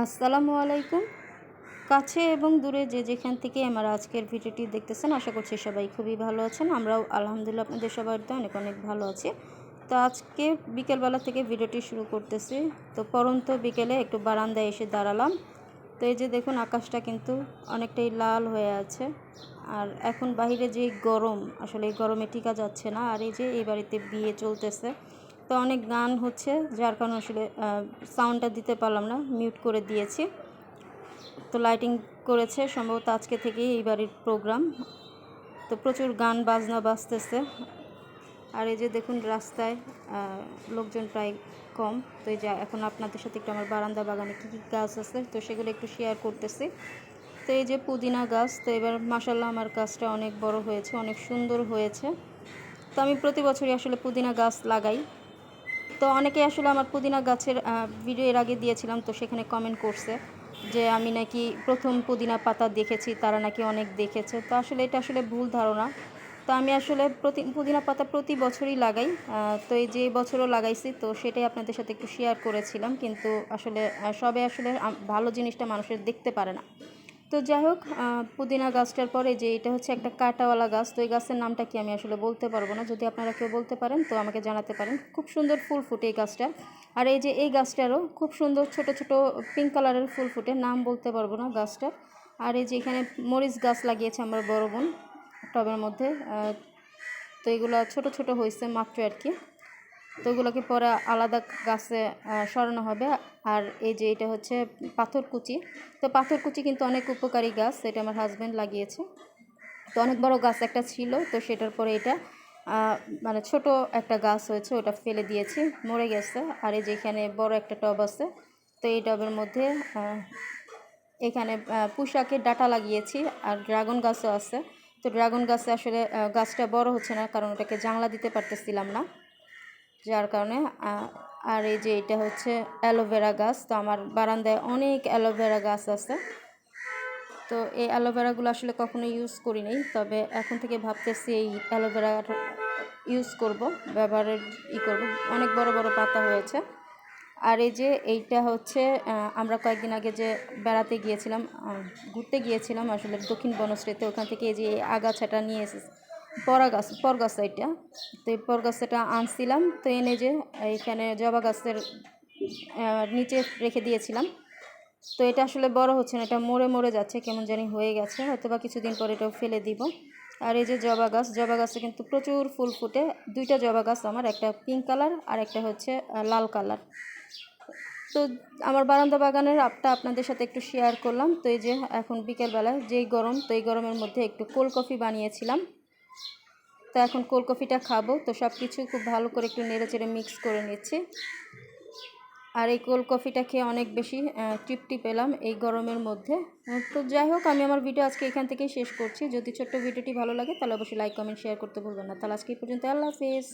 আসসালামু আলাইকুম। কাছে এবং দূরে যে যেখান থেকে আমার আজকের ভিডিওটি দেখতেছেন, আশা করছি সবাই খুবই ভালো আছেন। আমরাও আলহামদুলিল্লাহ আপনাদের সবার তো অনেক অনেক ভালো আছি। তো আজকে বিকেলবেলা থেকে ভিডিওটি শুরু করতেছি। তো পরন্ত বিকেলে একটু বারান্দায় এসে দাঁড়ালাম। তো এই যে দেখুন, আকাশটা কিন্তু অনেকটাই লাল হয়ে আছে। আর এখন বাহিরে যে গরম, আসলে এই গরমে টিকা যাচ্ছে না। আর এই যে এই বাড়িতে বিয়ে চলতেছে। তো অনেক গান হচ্ছে, যার কারণে আসলে সাউন্ডটা দিতে পারলাম না মিউট করে দিয়েছি। তো লাইটিং করেছে, সম্ভবত আজকে থেকেই এই বাড়ির প্রোগ্রাম তো প্রচুর গান বাজনা বাজতেছে। আর এই যে দেখুন রাস্তায় লোকজন প্রায় কম। তো এই যে এখন আপনাদের সাথে একটু আমার বারান্দা বাগানে কী কী গাছ আছে, তো সেগুলো একটু শেয়ার করতেছি। তো এই যে পুদিনা গাছ, তো এবার মাসাল্লাহ আমার গাছটা অনেক বড় হয়েছে, অনেক সুন্দর হয়েছে। তো আমি প্রতি বছরই আসলে পুদিনা গাছ লাগাই। তো অনেকে আসলে আমার পুদিনা গাছের ভিডিও এর আগে দিয়েছিলাম, তো সেখানে কমেন্ট করছে যে আমি নাকি প্রথম পুদিনা পাতা দেখেছি, তারা নাকি অনেক দেখেছে। তো আসলে এটা আসলে ভুল ধারণা। তো আমি আসলে প্রতি, পুদিনা পাতা প্রতি বছরই লাগাই তো এই যে বছরও লাগাইছি, তো সেটাই আপনাদের সাথে একটু শেয়ার করেছিলাম, কিন্তু আসলে সবে আসলে ভালো জিনিসটা মানুষের দেখতে পারে না। তো যাই হোক পুদিনা গাছটার পরে যে এটা হচ্ছে একটা কাঁটাওয়ালা গাছ, তো এই গাছের নামটা কি আমি আসলে বলতে পারব না। যদি আপনারা কেউ বলতে পারেন, তো আমাকে জানাতে পারেন। খুব সুন্দর ফুল ফুটে এই গাছটা। আর এই যে এই গাছটারও খুব সুন্দর ছোট ছোট পিঙ্ক কালারের ফুল ফুটে, নাম বলতে পারব না গাছটার। আর এই যে এখানে মরিচ গাছ লাগিয়েছে আমার বড় বোন টবের মধ্যে তো এগুলো ছোট ছোট হয়েছে মাত্র আর কি। তো ওগুলোকে পরে আলাদা গাছে সরানো হবে। আর এই যে এটা হচ্ছে পাথরকুচি তো পাথরকুচি কিন্তু অনেক উপকারী গাছ, এটা আমার হাজব্যান্ড লাগিয়েছে। তো অনেক বড় গাছ একটা ছিল, তো সেটার পরে এটা মানে ছোট একটা গাছ হয়েছে, ওটা ফেলে দিয়েছি, মরে গেছে। আর এই যে এখানে বড় একটা টব আছে, তো এই টবের মধ্যে এখানে পুশাকের ডাটা লাগিয়েছি, আর ড্রাগন গাছও আছে। তো ড্রাগন গাছে আসলে গাছটা বড় হচ্ছে না, কারণ ওটাকে জাংলা দিতে পারতেছিলাম না। যার কারণে আর এই যে এটা হচ্ছে অ্যালোভেরা গাছ, তো আমার বারান্দায় অনেক অ্যালোভেরা গাছ আছে। তো এই অ্যালোভেরাগুলো আসলে কখনো ইউজ করি নাই, তবে এখন থেকে ভাবতেছি এই অ্যালোভেরা ইউজ করব, ব্যবহারের ই করব। অনেক বড় বড় পাতা হয়েছে। আর এই যে এইটা হচ্ছে আমরা কয়েকদিন আগে যে বেড়াতে গিয়েছিলাম ঘুরতে গিয়েছিলাম, আসলে দক্ষিণ বনশ্রীতে, ওখান থেকে এই যে আগাছাটা নিয়ে এসেছি। পরা গাছ পর গাছ এটা। তো এই পর গাছটা আনছিলাম, তো এনে যে এইখানে জবা গাছের নিচে রেখে দিয়েছিলাম। তো এটা আসলে বড় হচ্ছে না, এটা মরে মরে যাচ্ছে, কেমন জানি হয়ে গেছে। হয়তো বা কিছুদিন পর এটাও ফেলে দিব। আর এই যে জবা গাছ, জবা গাছে কিন্তু প্রচুর ফুল ফুটে। দুইটা জবা গাছ আমার, একটা পিঙ্ক কালার আর একটা হচ্ছে লাল কালার। তো আমার বারান্দা বাগানের আপটা আপনাদের সাথে একটু শেয়ার করলাম। তো এই যে এখন বিকেলবেলা, যেই গরম, তো এই গরমের মধ্যে একটু কোল্ড কফি বানিয়েছিলাম। তো এখন কোল্ড কফিটা খাব। তো সব কিছু খুব ভালো করে একটু নেড়ে চেড়ে মিক্স করে নিচ্ছি। আর এই কোল্ড কফিটা খেয়ে অনেক বেশি তৃপ্তি পেলাম এই গরমের মধ্যে। তো যাই হোক, আমি আমার ভিডিও আজকে এখান থেকেই শেষ করছি। যদি ছোট্ট ভিডিওটি ভালো লাগে, তাহলে অবশ্যই লাইক কমেন্ট শেয়ার করতে ভুলবেন না। তাহলে আজকে এই পর্যন্ত, আল্লাহ হাফিজ।